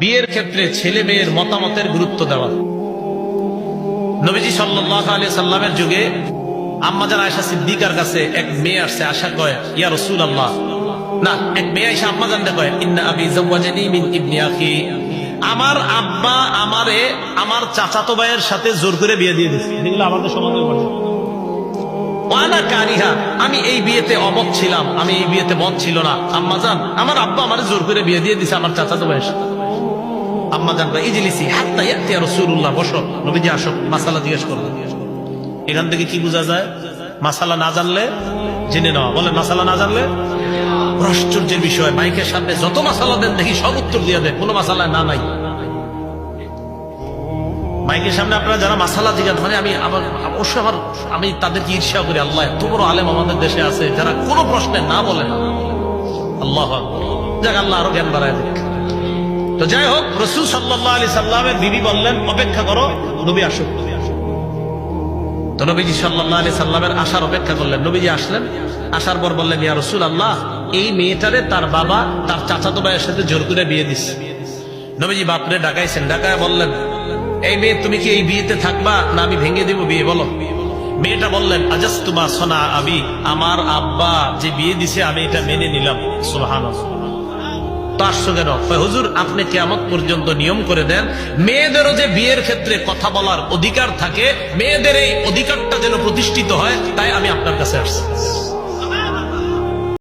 বিয়ের ক্ষেত্রে ছেলে মেয়ের মতামতের গুরুত্ব দেওয়া। নবীজি সাল্লাহ সাল্লামের যুগে আম্মাজান আয়সা সিদ্দিকার কাছে এক মেয়ে আসছে, আশা কয়, ইয়া রসুল আল্লাহ আমার আব্বা আমারে আমার চাচাতো ভাইয়ের সাথে জোর করে বিয়ে দিয়ে কারিহা, আমি এই বিয়েতে অমত ছিলাম, আমি এই বিয়েতে মত ছিল না। আম্মা জান, আমার আব্বা আমার জোর করে বিয়ে দিয়ে দিছে আমার চাচাতো ভাইয়ের সাথে। আম্মা জান বা ইজলিসি হাত্তা ইয়াতি রাসূলুল্লাহ, বসো। আসো, মাসালা জিজ্ঞেস এখান থেকে কি বোঝা যায়? মাসালা না জানলে জেনে নেওয়া বলে, মাসালা না জানলে? আশ্চর্যের বিষয়। মাইকের সামনে যত মাসালা দেন, দেখি সব উত্তর দিয়ে দেয়। কোনো মাসালা না, নাই। মাইকের সামনে আপনারা যারা মাসালা জিজ্ঞাসা মানে আমি আমার, অবশ্যই আমার, আমি তাদেরকে ঈর্ষা করি, আল্লাহ, এত বড় আলেম আমাদের দেশে আছে, যারা কোনো প্রশ্নে না বলে না। আল্লাহ যাক, আল্লাহ আরও জ্ঞান বাড়ায় দিক। তো যাই হোক, রসুল সাল্লাহ আলি সাল্লামের বিবি বললেন, অপেক্ষা করো, নবী আসুক। তো নবীজি সাল্লাহ আলি সাল্লামের আসার অপেক্ষা করলেন। নবীজি আসলেন, আসার পর বললেন, ইয়া রসুল আল্লাহ এই মেয়েটারে তার বাবা, তার চাচাতো ভাইয়ের সাথে জোর করে বিয়ে দিচ্ছে নবীজি বাপরে ডাকাইছেন, ডাকায় বললেন, এই মেয়ে, তুমি কি এই বিয়েতে থাকবা না আমি ভেঙে দেবো বিয়ে, বলো? মেয়েটা বললেন আজাস তোমা সোনা আবি, আমার আব্বা যে বিয়ে দিছে, আমি এটা মেনে নিলাম। সুহান তো আসছো কেন? হুজুর, আপনি কেমন পর্যন্ত নিয়ম করে দেন, মেয়েদেরও যে বিয়ের ক্ষেত্রে কথা বলার অধিকার থাকে, মেয়েদের এই অধিকারটা যেন প্রতিষ্ঠিত হয়, তাই আমি আপনার কাছে আসছি।